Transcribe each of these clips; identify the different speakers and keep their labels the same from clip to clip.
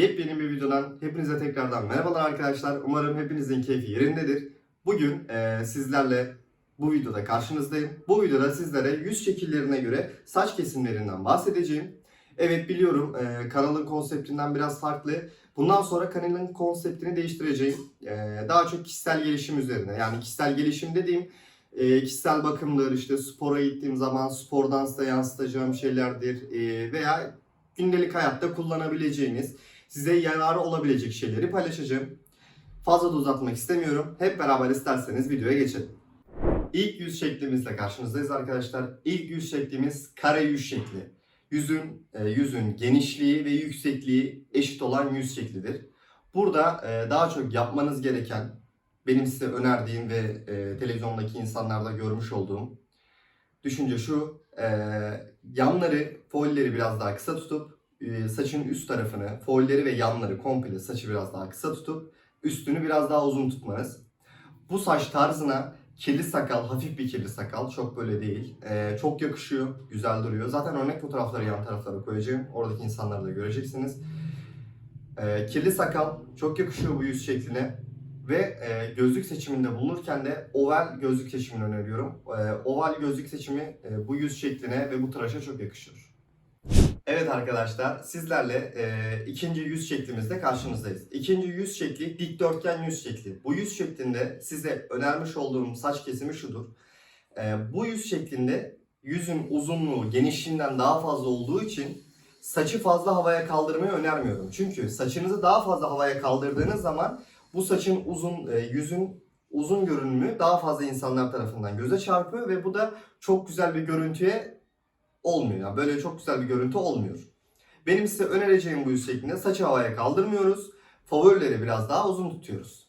Speaker 1: Yepyeni bir videodan hepinize tekrardan merhabalar arkadaşlar. Umarım hepinizin keyfi yerindedir. Bugün e, sizlerle bu videoda karşınızdayım. Bu videoda sizlere yüz şekillerine göre saç kesimlerinden bahsedeceğim. Evet biliyorum e, kanalın konseptinden biraz farklı. Bundan sonra kanalın konseptini değiştireceğim. E, daha çok kişisel gelişim üzerine. Yani kişisel gelişim dediğim e, kişisel bakımdır, işte spora gittiğim zaman spordan size yansıtacağım şeylerdir e, veya gündelik hayatta kullanabileceğiniz, size yararı olabilecek şeyleri paylaşacağım. Fazla da uzatmak istemiyorum. Hep beraber isterseniz videoya geçelim. İlk yüz şeklimizle karşınızdayız arkadaşlar. İlk yüz şeklimiz kare yüz şekli. Yüzün e, yüzün genişliği ve yüksekliği eşit olan yüz şeklidir. Burada e, daha çok yapmanız gereken benim size önerdiğim ve e, televizyondaki insanlarda görmüş olduğum düşünce şu. yanları, folleri biraz daha kısa tutup saçın üst tarafını, folleri ve yanları komple saçı biraz daha kısa tutup üstünü biraz daha uzun tutmanız. Bu saç tarzına kirli sakal, hafif bir kirli sakal, çok böyle değil. E, çok yakışıyor, güzel duruyor. Zaten örnek fotoğrafları yan taraflara koyacağım. Oradaki insanları da göreceksiniz. E, kirli sakal çok yakışıyor bu yüz şekline. Ve e, gözlük seçiminde bulunurken de oval gözlük seçimini öneriyorum. E, oval gözlük seçimi e, bu yüz şekline ve bu tıraşa çok yakışıyor. Evet arkadaşlar sizlerle e, ikinci yüz şeklimizde karşınızdayız. İkinci yüz şekli dikdörtgen yüz şekli. Bu yüz şeklinde size önermiş olduğum saç kesimi şudur. E, bu yüz şeklinde yüzün uzunluğu genişliğinden daha fazla olduğu için saçı fazla havaya kaldırmayı önermiyorum. Çünkü saçınızı daha fazla havaya kaldırdığınız zaman bu saçın uzun, e, yüzün uzun görünümü daha fazla insanlar tarafından göze çarpıyor ve bu da çok güzel bir görüntüye olmuyor. Yani böyle çok güzel bir görüntü olmuyor. Benim size önereceğim bu yüz şeklinde saçı havaya kaldırmıyoruz. Favorileri biraz daha uzun tutuyoruz.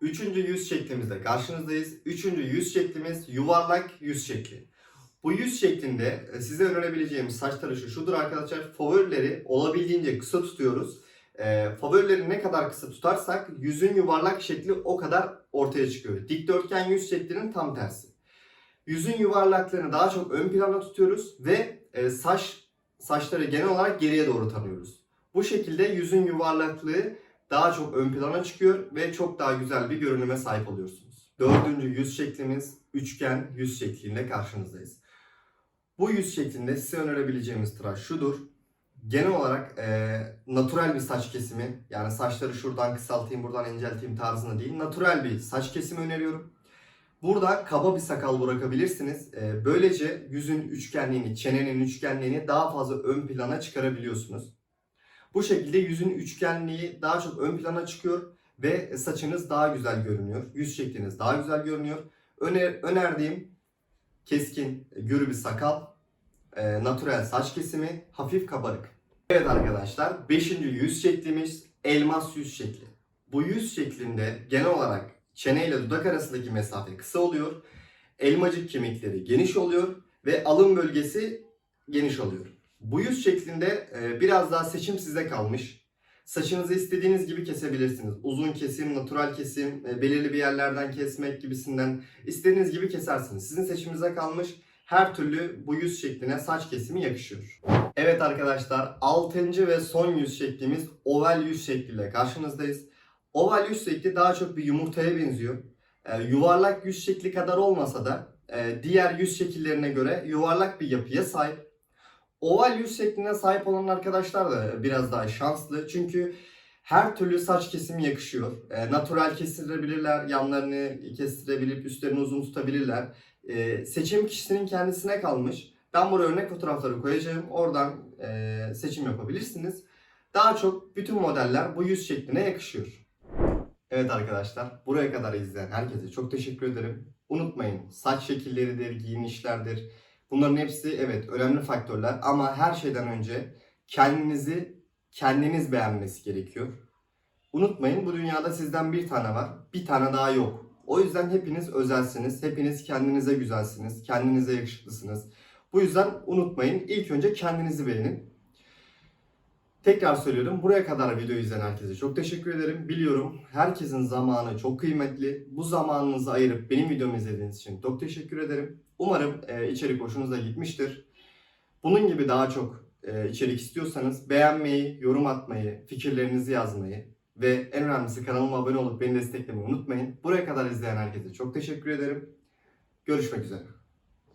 Speaker 1: Üçüncü yüz şeklimizde karşınızdayız. Üçüncü yüz şeklimiz yuvarlak yüz şekli. Bu yüz şeklinde e, size önerebileceğim saç tıraşı şudur arkadaşlar. Favorileri olabildiğince kısa tutuyoruz. E, favorileri ne kadar kısa tutarsak yüzün yuvarlak şekli o kadar ortaya çıkıyor. Dikdörtgen yüz şeklinin tam tersi. Yüzün yuvarlaklığını daha çok ön plana tutuyoruz ve e, saç saçları genel olarak geriye doğru tanıyoruz. Bu şekilde yüzün yuvarlaklığı daha çok ön plana çıkıyor ve çok daha güzel bir görünüme sahip oluyorsunuz. Dördüncü yüz şeklimiz üçgen yüz şeklinde karşınızdayız. Bu yüz şeklinde size önerebileceğimiz tıraş şudur. Genel olarak e, natural bir saç kesimi yani saçları şuradan kısaltayım buradan incelteyim tarzında değil. Natural bir saç kesimi öneriyorum. Burada kaba bir sakal bırakabilirsiniz. E, böylece yüzün üçgenliğini, çenenin üçgenliğini daha fazla ön plana çıkarabiliyorsunuz. Bu şekilde yüzün üçgenliği daha çok ön plana çıkıyor ve saçınız daha güzel görünüyor. Yüz şekliniz daha güzel görünüyor. Öner, önerdiğim keskin, gür bir sakal, e, natürel saç kesimi, hafif kabarık. Evet arkadaşlar, 5. yüz şeklimiz elmas yüz şekli. Bu yüz şeklinde genel olarak çene ile dudak arasındaki mesafe kısa oluyor. Elmacık kemikleri geniş oluyor ve alın bölgesi geniş oluyor. Bu yüz şeklinde e, biraz daha seçim size kalmış. Saçınızı istediğiniz gibi kesebilirsiniz. Uzun kesim, natural kesim, e, belirli bir yerlerden kesmek gibisinden istediğiniz gibi kesersiniz. Sizin seçiminize kalmış. Her türlü bu yüz şekline saç kesimi yakışıyor. Evet arkadaşlar 6. ve son yüz şeklimiz oval yüz şekliyle karşınızdayız. Oval yüz şekli daha çok bir yumurtaya benziyor. Ee, yuvarlak yüz şekli kadar olmasa da e, diğer yüz şekillerine göre yuvarlak bir yapıya sahip. Oval yüz şekline sahip olan arkadaşlar da biraz daha şanslı. Çünkü her türlü saç kesimi yakışıyor. E, natural kestirebilirler, yanlarını kestirebilip üstlerini uzun tutabilirler. E, seçim kişisinin kendisine kalmış. Ben buraya örnek fotoğrafları koyacağım. Oradan e, seçim yapabilirsiniz. Daha çok bütün modeller bu yüz şekline yakışıyor. Evet arkadaşlar, buraya kadar izleyen herkese çok teşekkür ederim. Unutmayın, saç şekilleridir, giyinişlerdir. Bunların hepsi evet önemli faktörler ama her şeyden önce kendinizi kendiniz beğenmesi gerekiyor. Unutmayın bu dünyada sizden bir tane var, bir tane daha yok. O yüzden hepiniz özelsiniz, hepiniz kendinize güzelsiniz, kendinize yakışıklısınız. Bu yüzden unutmayın ilk önce kendinizi beğenin. Tekrar söylüyorum buraya kadar video izleyen herkese çok teşekkür ederim. Biliyorum herkesin zamanı çok kıymetli. Bu zamanınızı ayırıp benim videomu izlediğiniz için çok teşekkür ederim. Umarım e, içerik hoşunuza gitmiştir. Bunun gibi daha çok e, içerik istiyorsanız beğenmeyi, yorum atmayı, fikirlerinizi yazmayı ve en önemlisi kanalıma abone olup beni desteklemeyi unutmayın. Buraya kadar izleyen herkese çok teşekkür ederim. Görüşmek üzere.